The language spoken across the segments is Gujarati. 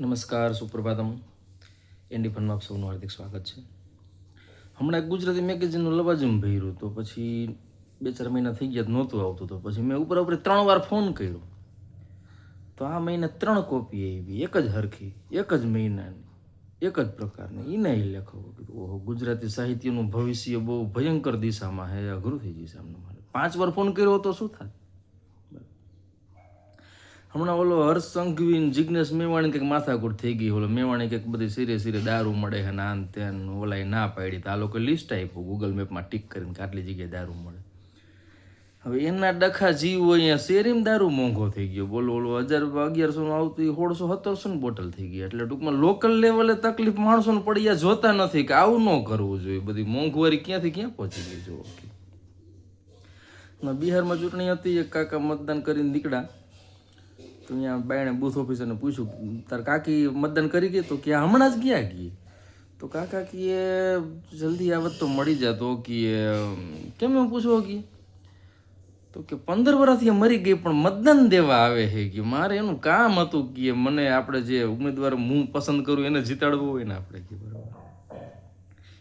નમસ્કાર, સુપ્રભાતમ. એન્ડી ફનમાં આપ સૌનું હાર્દિક સ્વાગત છે. હમણાં એક ગુજરાતી મેગેઝિનનું લવાજમ ભર્યું તો પછી બે ચાર મહિના થઈ ગયા નહોતું આવતું તો પછી મેં ઉપર ઉપર ત્રણ વાર ફોન કર્યો. તો આ મહિને ત્રણ કોપી આવી, એક જ હરખી, એક જ મહિનાની, એક જ પ્રકારની. એ લેખકો કીધું, ઓહો, ગુજરાતી સાહિત્યનું ભવિષ્ય બહુ ભયંકર દિશામાં હે, અઘરું થઈ જશે. આમનું મારે પાંચ વાર ફોન કર્યો તો શું થાય? હમણાં ઓલો હર્ષ સંઘવી જિજ્ઞેશ મેવાણી કંઈક માથાકૂટ થઈ ગઈ ઓલો. મેવાણી કંઈક બધી સિરે સિરે દારૂ મળે છે ને આન તેન ઓલા ના પાડી. તો આ લોકો લિસ્ટ આપ્યું ગૂગલ મેપમાં ટીક કરીને કે આટલી જગ્યાએ દારૂ મળે. હવે એના ડખા જીવ અહીંયા શેરીમ દારૂ મોંઘો થઈ ગયો. બોલો બોલો હજાર અગિયારસો નું આવતું એ સોળસો સત્તરસો ની બોટલ થઈ ગઈ. એટલે ટૂંકમાં લોકલ લેવલે તકલીફ માણસોને પડી આ જોતા નથી કે આવું ન કરવું જોઈએ. બધી મોંઘવારી ક્યાંથી ક્યાં પહોંચી ગઈ જો બિહારમાં ચૂંટણી હતી, એક કાકા મતદાન કરીને નીકળ્યા. તો અહીંયા બાયણે બૂથ ઓફિસરને પૂછ્યું, તાર કાકી મતદાન કરી ગઈ? તો કે હમણાં જ ગયા ગઈ. તો કાકા કીએ, જલ્દી આવત તો મળી જતો કે કેમ એમ પૂછવો કે તો કે, પંદર વર્ષથી મરી ગઈ, પણ મતદાન દેવા આવે છે કે મારે એનું કામ હતું કે મને આપણે જે ઉમેદવાર હું પસંદ કરું એને જીતાડવું હોય ને આપણે કે બરાબર.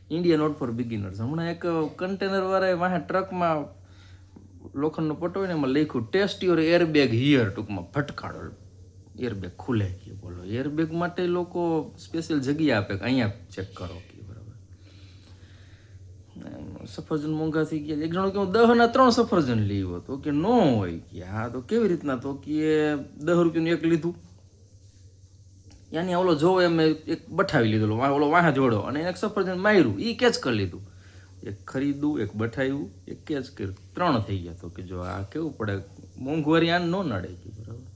ઇન્ડિયા નોટ ફોર બિગિનર્સ હમણાં એક કન્ટેનર વાળાએ વાહે ટ્રકમાં લોખંડનો પટ્ટો હોય ને એમાં લખ્યું ટેસ્ટ યોર એરબેગ હિયર ટૂંકમાં ફટકાડો એરબેગ ખુલે કે બોલો. એરબેગ માટે લોકો સ્પેશિયલ જગ્યા આપે કે અહીંયા ચેક કરો કે બરાબર. સફરજન મોંઘા થઈ ગયા. એક જણો કે, હું દહના ત્રણ સફરજન લીધો તો કે નો હોય કે, હા, તો કેવી રીતના? તો કે, દહ રૂપિયાનું એક લીધું. યાની ઓલો જોવો એમ એક બઠાવી લીધેલો ઓલો વાહ જોડો અને એક સફરજન માર્યું. એ કેચ કરી લીધું. એક ખરીદું એક બઠાયું, એક કેચ કે ત્રણ થઈ ગયા તો કે જો આ કેવું પડે? મોંઘવારી આન ન નડે કે બરાબર.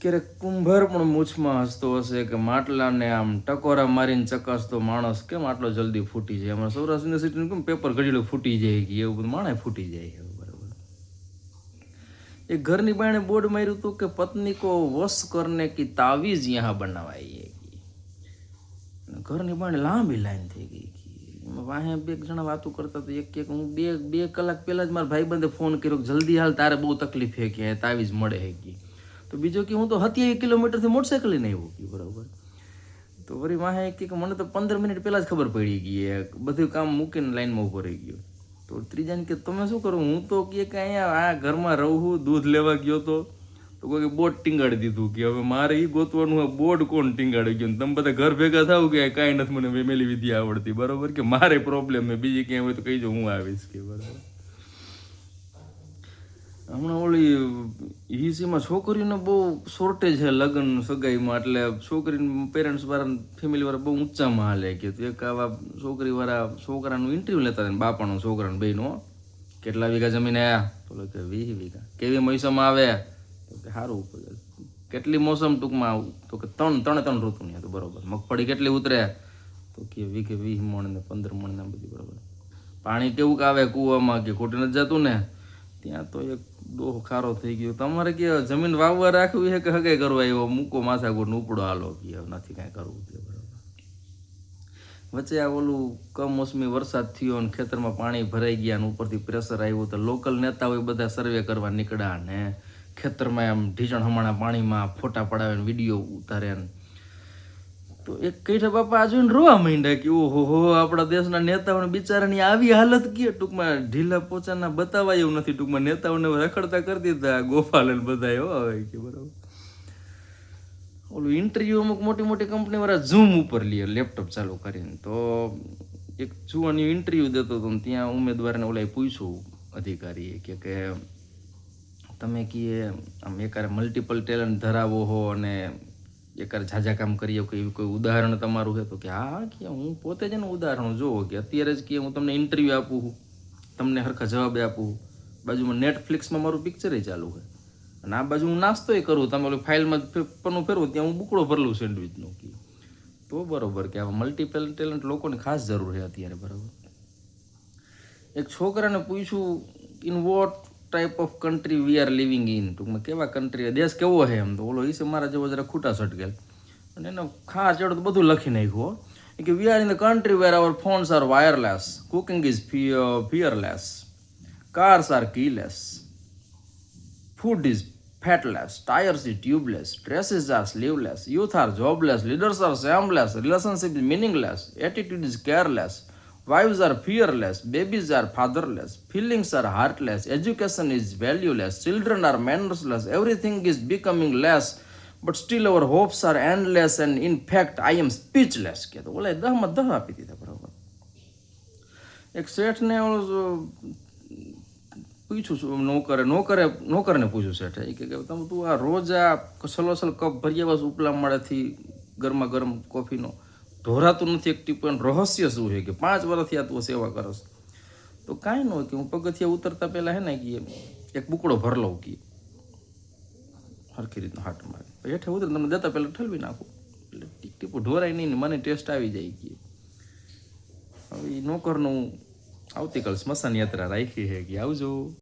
ક્યારેક કુંભાર પણ મૂછમાં હસતો હશે કે માટલાને આમ ટકોરા મારીને ચકાસતો માણસ કેમ આટલો જલ્દી ફૂટી જાય? અમારા સૌરાષ્ટ્ર યુનિવર્સિટીનું કેમ પેપર ઘડીલો ફૂટી જાય કે એવું બધું? માણે ફૂટી જાય બરાબર. એ ઘરની બાણે બોર્ડ માર્યું હતું કે પત્ની કો વશ કરને કી તાવીજ યહાં બનાવાઈ ઘરની બાણે લાંબી લાઈન થઈ ગઈ વાહે બે જણા વાતો કરતા તો એક એક હું બે બે કલાક પહેલા જ મારા ભાઈબંધે ફોન કર્યો કે જલ્દી હાલ તારે બહુ તકલીફ હે કે તાવી જ મળે હે કે. તો બીજો કે હું તો સત્યાવીસ કિલોમીટરથી મોટરસાઇકલ લઈને આવ્યો કે બરાબર. તો વળી વાહે કે મને તો પંદર મિનિટ પહેલાં જ ખબર પડી ગઈ બધું કામ મૂકીને લાઈનમાં ઊભો રહી ગયો. તો ત્રીજાને કે તમે શું કરો? હું તો કે અહીંયા આ ઘરમાં રહું દૂધ લેવા ગયો તો. તો કોઈ બોટ ટીંગાડી દીધું કે હવે મારે એ ગોતવાનું હોય બોર્ડ કોણ ટીંગાડી ગયું તમે બધા ઘર ભેગા થાવ કે કાંઈ નથી, મને ફેમિલી વિધિ આવડતી, બરોબર? કે મારે પ્રોબ્લેમ છે, બીજી ક્યાંય હોય તો કહીજો હું આવીશ કે, બરાબર? હમણાં ઓલી ઈસીમાં છોકરીનો બહુ શોર્ટેજ છે લગ્ન સગાઈમાં, એટલે છોકરીના પેરેન્ટ્સ વાળા ફેમિલી વાળા બહુ ઊંચામાં હાલે કે એક આવા છોકરી વાળા છોકરાનું ઇન્ટરવ્યુ લેતા હતા બાપાનો છોકરાનો બહેનો કેટલા વીઘા જમીન આયા? બોલો કે વીસ વીઘા. કેવી મૈસામાં આવે? કે સારું કેટલી મોસમ ટૂંકમાં આવું? તો કે ત્રણ, ત્રણે ત્રણ ઋતુની હતું, બરોબર. મગફળી કેટલી ઉતરે તો કે વીઘે વીસ મણ ને પંદર મણ ને બધી, બરોબર. પાણી કેવું આવે કૂવામાં કે ખોટી નથી જતું ને? ત્યાં તો એક ડોહ ખારો થઈ ગયો. તમારે કે જમીન વાવવા રાખવી છે કે હગે કરવા? એવો મૂકો માથાકૂટ ઉપડો હાલો કે નથી કાંઈ કરવું કે બરાબર. વચ્ચે આ ઓલું કમોસમી વરસાદ થયો અને ખેતરમાં પાણી ભરાઈ ગયા અને ઉપરથી પ્રેશર આવ્યું. તો લોકલ નેતાઓ બધા સર્વે કરવા નીકળ્યા ને ખેતરમાં એમ ઢીચણ હમણાં પાણીમાં ફોટા પડાવે વીડિયો ઉતારે તો એક કઈઠા બાપા જોઈને રોવા માંડ્યા. કે, ઓહો, હો, આપણા દેશના નેતાઓને બિચારાની આવી હાલત કે ટૂંકમાં ઢીલા પોચાના બતાવાય એવું નથી. ટૂંકમાં નેતાઓને રખડતા કરી દીધા ગોપાલ બધા એવા હોય કે બરાબર. ઓલું ઇન્ટરવ્યુ અમુક મોટી મોટી કંપની વાળા ઝૂમ ઉપર લે લેપટોપ ચાલુ કરીને. તો એક જુવાની ઇન્ટરવ્યુ દેતો હતો ત્યાં ઉમેદવારને ઓલા પૂછ્યું અધિકારીએ કે તમે કીએ, આમ એકારે મલ્ટિપલ ટેલેન્ટ ધરાવો હો અને એકારે ઝાઝા કામ કરીએ કે એવું કોઈ ઉદાહરણ તમારું છે તો કે, હા કે હું પોતે જ એનું ઉદાહરણ જોવો કે અત્યારે જ કે હું તમને ઇન્ટરવ્યૂ આપું છું, તમને હરખા જવાબ આપું. બાજુમાં નેટફ્લિક્સમાં મારું પિક્ચર ચાલુ છે. અને આ બાજુ હું નાસ્તોય કરું, તમે ઓલી ફાઇલમાં પન્નું ફેરવું, ત્યાં હું બુકડો ભરલું સેન્ડવિચનું કે. તો બરાબર કે, આવા મલ્ટીપલ ટેલેન્ટ લોકોને ખાસ જરૂર છે અત્યારે, બરાબર. એક છોકરાને પૂછ્યું in what Type of country we are living in ટૂંકમાં કેવા કન્ટ્રી દેશ કેવો છે એમ તો ઓલો ઈસે મારા જેવો જરા ખૂટા સટકેલ અને એનો ખાસ ચડો તો બધું લખી નાખ્યું હો. એ કે we are in the country where our phones are wireless cooking is fearless cars are keyless food is fatless, tires is tubeless, dresses are sleeveless, youth are jobless, leaders are shameless, relationship is meaningless, attitude is careless, are fearless, babies are fatherless, feelings are heartless, education is valueless, children are mannerless, everything is becoming less, but still our hopes are endless and in fact I am speechless કે ઓલા દહમાં દહ આપી દીધા બરાબર એક શેઠને પૂછ્યું છું નોકરે નોકરે નોકરને પૂછ્યું શેઠે કે તમે તું આ રોજ આ સલોસલ કપ ભરી આવ્યા ઉપલા માળેથી ગરમા ગરમ કોફીનો ઢોરાતું નથી એક પણ રહસ્ય શું છે કે પાંચ વર્ષથી આ તું સેવા કરસ? તો કાંઈ ન હોય કે હું પગથિયા ઉતરતા પહેલાં હે ને કે એક બુકડો ભર લઉં કે. હરખી રીતના હાટ મારે. હેઠે ઉતરે તમને દેતા પહેલાં ઠલવી નાખું. એટલે ટીક ટીપું ઢોરાય નહીં ને મને ટેસ્ટ આવી જાય કે. હવે એ નોકરનું આવતીકાલ સ્મશાન યાત્રા રાખી છે કે. આવજો.